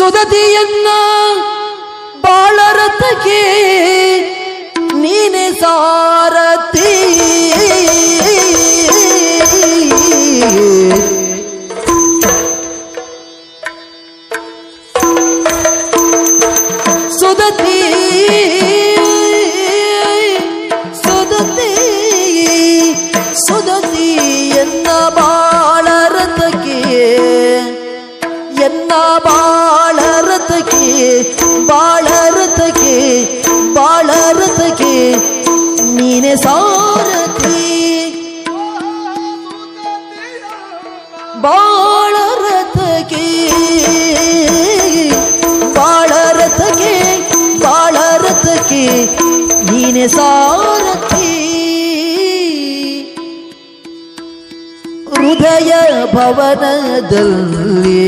ಸುದತಿಯನ್ನ ಬಾಳರತಕ್ಕೆ ನೀನೆ ಸಾರಥಿ ಎನ್ನ ಬಾಳರತಕ್ಕೆ ಬಾಳರತಕ್ಕೆ ಬಾಳರತಕ್ಕೆ ನೀನೆ ಸಾರಥಿ ಬಾಳರಥಕ್ಕೆ ಬಾಳರಥಕ್ಕೆ ಬಾಳರಥಕ್ಕೆ ನೀನೆ ಸಾರಥಿ ಹೃದಯ ಭವನದಲ್ಲಿ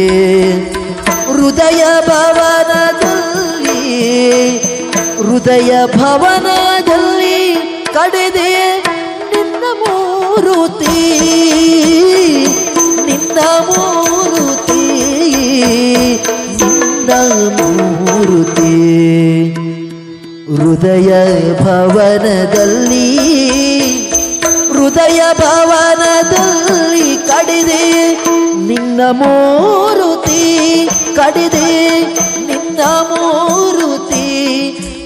ಹೃದಯ ಭವನದಲ್ಲಿ ಕಡೆದೆ ನಿನ್ನ ಮೂರುತಿ ನಿನ್ನ ಮೂರುತಿ ನಿನ್ನ ಮೂರುತಿ ಹೃದಯ ಭವನದಲ್ಲಿ ಹೃದಯ ಭವನದಲ್ಲಿ ಕಡಿದೆ ನಿನ್ನ ಮೂರುತಿ ಕಡಿದೆ ನಿನ್ನ ಮೂರುತಿ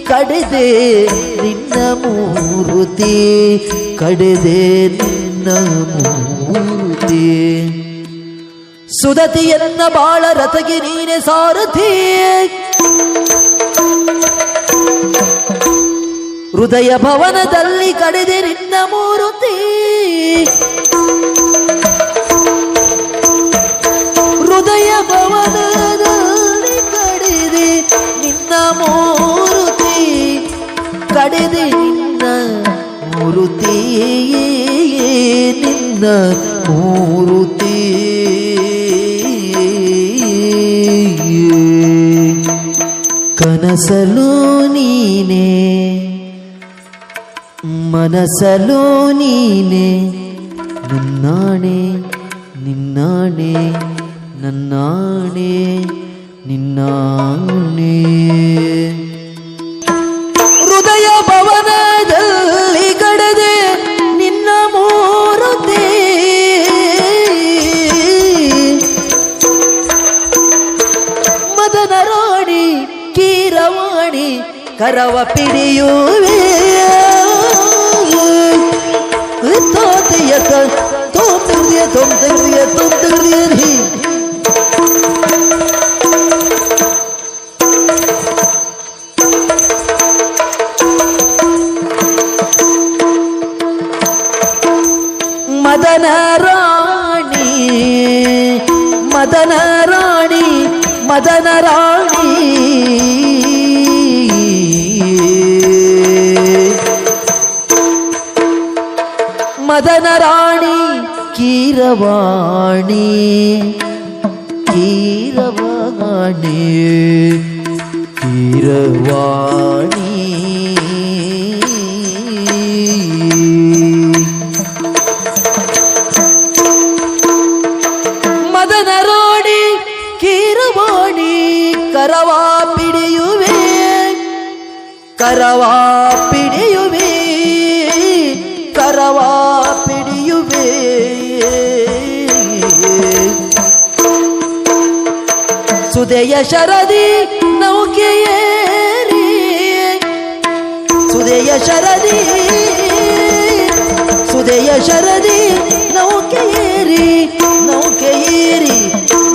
ಕಡಿದೆ ನಿನ್ನ ಮೂರುತಿ, ಕಡೆದೆ ನಿನ್ನ ಮೂರುತಿ. ಸುದತಿಯನ್ನ ಬಾಳ ರಥಗೆ ನೀನೆ ಸಾರಥಿ. ಹೃದಯ ಭವನದಲ್ಲಿ ಕಡೆದೆ ನಿನ್ನ ಮೂರುತಿ. ಮೂರುತಿ ಕನಸಲು ನೀನೆ ಮನಸಲು ನೀನೆ ನನ್ನಾಣೆ ನಿನ್ನಾಣೆ ನನ್ನಾಣೆ ನಿನ್ನಾಣೆ. ಕರವ ಪಿಡಿಯುವೆ ತೋತಿಯ ತೋತಿರ್ದಿಯ ತೊಂತಿರ್ದಿಯ ಕೀರವಾಣಿ ಕೀರವಾಣಿ ಕೀರವಾಣಿ ಮದನ ರೋಡಿ ಕೀರವಾಣಿ ಕರವಾ ಪಿಡಿಯುವೆ ಸುದೆಯ ಶರದಿ ನೌಕೆಯೇರಿ ಸುದೆಯ ಶರದಿ ಸುದೆಯ ಶರದಿ ನೌಕೆಯೇರಿ ನೌಕೆಯೇರಿ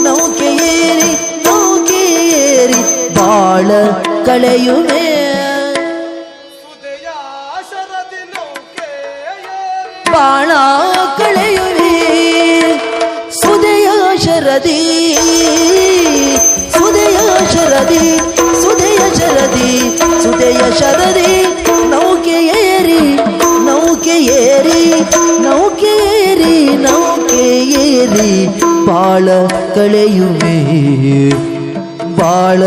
ನೌಕೆಯೇರಿ ನೌಕೆಯೇರಿ ಬಾಳ ಕಳೆಯುವೆ. ಬಾಳ ಕಳೆಯುವೆ. ಸುದೆಯ ಶರದಿ ಸುದೆಯ ಶರದಿ ನೌಕೆಯೇರಿ ನೌಕೆಯೇರಿ ನೌಕೆಯೇರಿ ನೌಕೆಯೇರಿ ಬಾಳ ಕಳೆಯುವೆ ಬಾಳ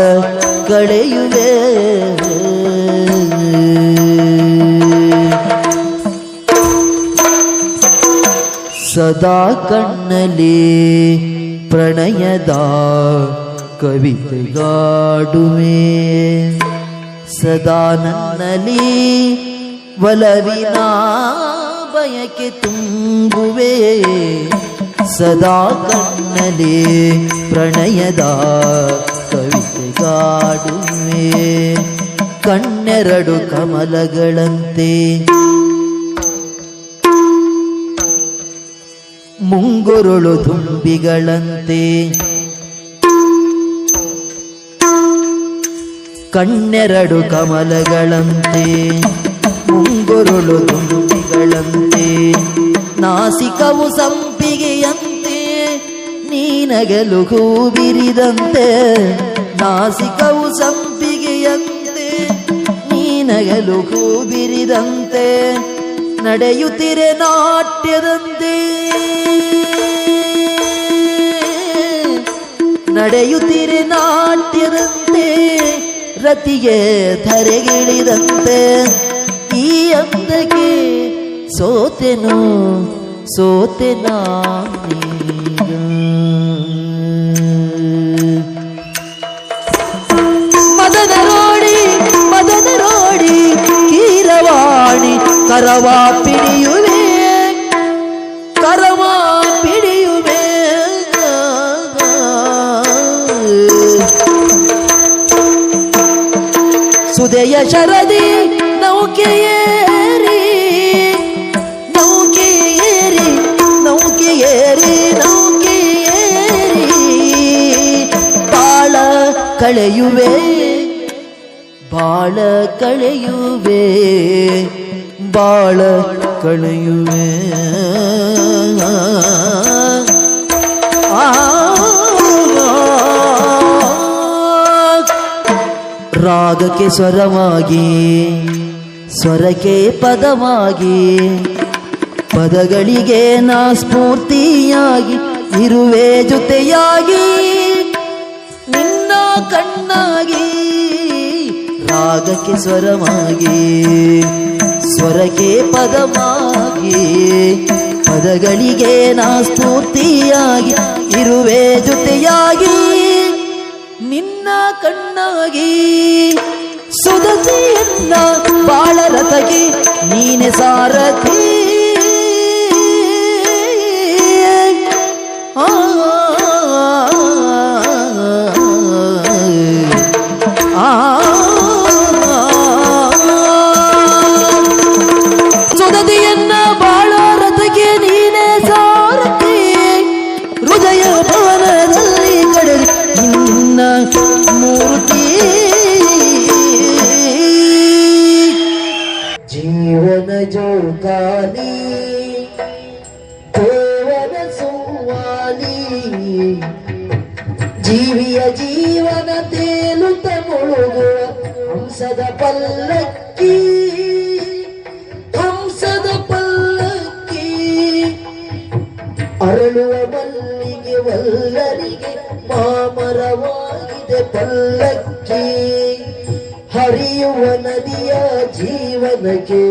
ಕಳೆಯುವೆ. ಸದಾ ಕಣ್ಣಲ್ಲಿ ಪ್ರಣಯದ ಕವಿತೆಗಾಡುವೆ. ಸದಾ ನನ್ನಲ್ಲಿ ಒಲವಿನ ಬಯಕೆ ತುಂಬುವೆ ಸದಾ ಕಣ್ಣಲ್ಲಿ ಪ್ರಣಯದ ಕವಿತೆಗಾಡುವೆ ಕಣ್ಣೆರಡು ಕಮಲಗಳಂತೆ ಮುಂಗುರುಳು ತುಂಬಿಗಳಂತೆ ಕಣ್ಣೆರಡು ಕಮಲಗಳಂತೆ, ಮುಂಗುರುಳು ದುಂಬಿಗಳಂತೆ ನಾಸಿಕವು ಸಂಪಿಗೆಯಂತೆ, ನೀನಗಲು ಹೂಬಿರಿದಂತೆ, ನಾಸಿಕವು ಸಂಪಿಗೆಯಂತೆ, ನೀನಗಲು ಹೂಬಿರಿದಂತೆ, ನಡೆಯುತ್ತಿರೆ ನಾಟ್ಯದಂತೆ. ನಡೆಯುತ್ತಿರೆ ನಾಟ್ಯದಂತೆ. ರತಿಗೆ ಧರೆಗಿಳಿದಂತೆ ಈ ಅಂದಗೆ ಸೋತೆನು ಸೋತೆ ನಾನೀಗ. ಮದನ ರೋಡಿ ಮದನ ರೋಡಿ ಕೀರವಾಣಿ ಕರವ ಸುದೆಯ ಶರದಿ ನೌಕೆಯೇರಿ ನೌಕೆಯೇರಿ ನೌಕೆಯೇರಿ ನೌಕೆಯೇರಿ ಬಾಳ ಕಳೆಯುವೆ ಬಾಳ ಕಳೆಯುವೆ ಬಾಳ ಕಳೆಯುವೆ. ರಾಗಕ್ಕೆ ಸ್ವರವಾಗಿ, ಸ್ವರಕ್ಕೆ ಪದವಾಗಿ, ಪದಗಳಿಗೆ ನಾ ಸ್ಫೂರ್ತಿಯಾಗಿ, ಇರುವೆ ಜೊತೆಯಾಗಿ, ನಿನ್ನ ಕಣ್ಣಾಗಿ, ರಾಗಕ್ಕೆ ಸ್ವರವಾಗಿ, ಸ್ವರಕ್ಕೆ ಪದವಾಗಿ, ಪದಗಳಿಗೆ ನಾ ಸ್ಫೂರ್ತಿಯಾಗಿ, ಇರುವೆ ಜೊತೆಯಾಗಿ. ಕಣ್ಣಾಗಿ. ಸುದತಿಯನ್ನ ಬಾಳ ರಥಗೆ ನೀನೆ ಸಾರಥಿ ಆ. ಹಂಸದ ಪಲ್ಲಕ್ಕಿ ಹಂಸದ ಪಲ್ಲಕ್ಕಿ. ಅರಳುವ ಮಲ್ಲಿಗೆ ವಲ್ಲರಿಗೆ ಮಾಮರವಾಗಿದೆ ಪಲ್ಲಕ್ಕಿ. ಹರಿಯುವ ನದಿಯ ಜೀವನಕ್ಕೆ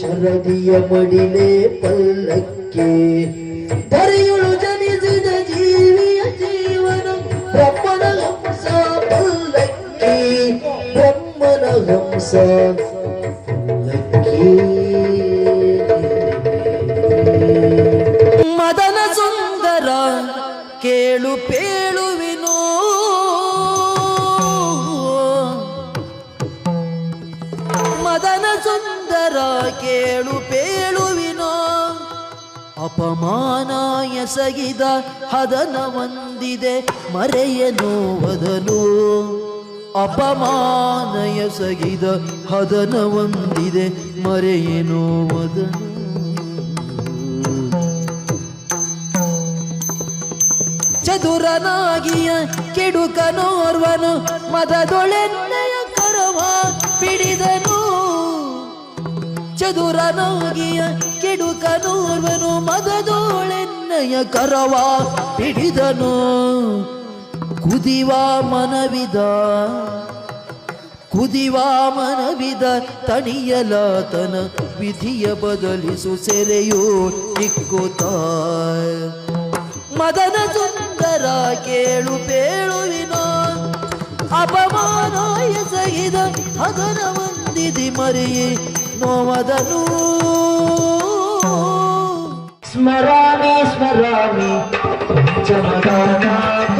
ಶರದಿಯ ಮಡಿಲೆ ಪಲ್ಲಕ್ಕಿ. ಧರೆಯುಳು ಜನಿಸಿದ ಜೀವಿಯ ಜೀವನ ಬ್ರಹ್ಮನ ಹಂಸ ಪಲ್ಲಕ್ಕಿ. ಪಲ್ಲಕ್ಕಿ ಮದನ ಸುಂದರ ಕೇಳು ಪೇಳುವಿನೋ. ಮದನ ಸುಂದರ ಕೇಳು ಪೇಳುವಿನೋ. ಅಪಮಾನ ಎಸಗಿದ ಹದನ ಹೊಂದಿದೆ ವದನು. ಅಪಮಾನ ಎಸಗಿದ ಹದನ ಹೊಂದಿದೆ, ಮರೆಯೇನೋ ಮದನ ಚದುರನಾಗಿಯ ಕೆಡುಕನೋರ್ವನು ಮದದೊಳೆನ್ನೆಯ ಕರವ ಪಿಡಿದನು. ಚದುರನಾಗಿಯ ಕೆಡುಕನೋರ್ವನು ಮದದೊಳೆನ್ನಯ ಕರವ ಪಿಡಿದನು. ಕುದಿವಾ ಮನವಿದ ಕುದಿವಾ ಮನವಿದ ತಣಿಯಲಾತನ ವಿಧಿಯ ಬದಲಿಸು ಸೆರೆಯೋ ಇಕ್ಕುತ ಮದನ ಸುಂದರ ಕೇಳು ಪೇಳುವಿನ, ಅಪಮಾನ ಎಸಗಿದ ಹಗನ ಮಂದಿದಿ ಮರೆಯೇ, ನೋವದನೂ स्मरामि स्मरामि। जगदानाथ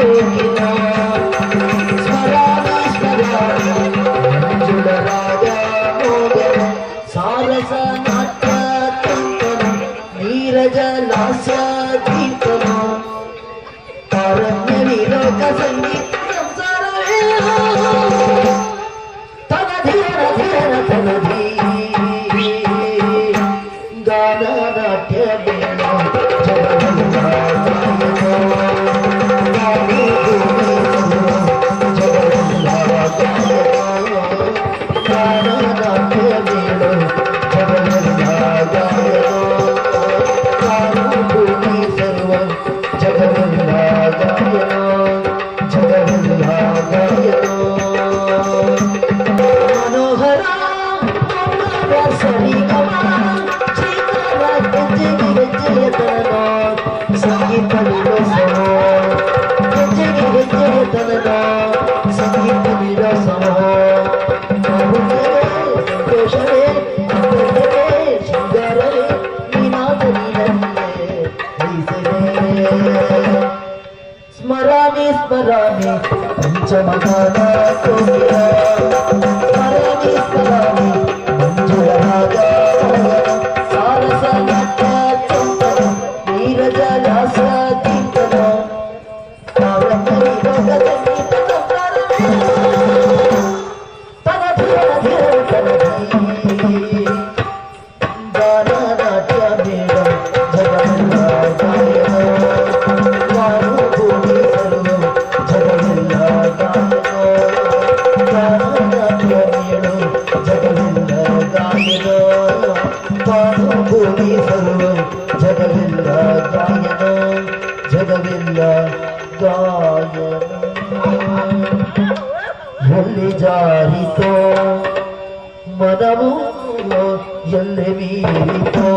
ಎಲ್ಲಿ ಜಾರಿತೋ ಮನವು ಎಲ್ಲಿ ಮೀರಿತೋ.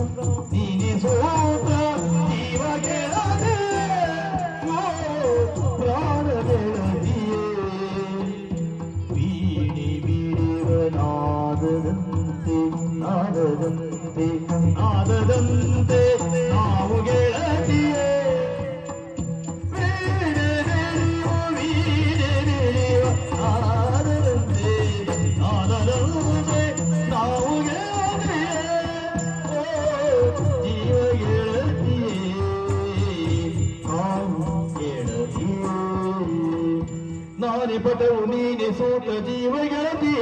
Go, go. فتونيني صوت جيوي قلبي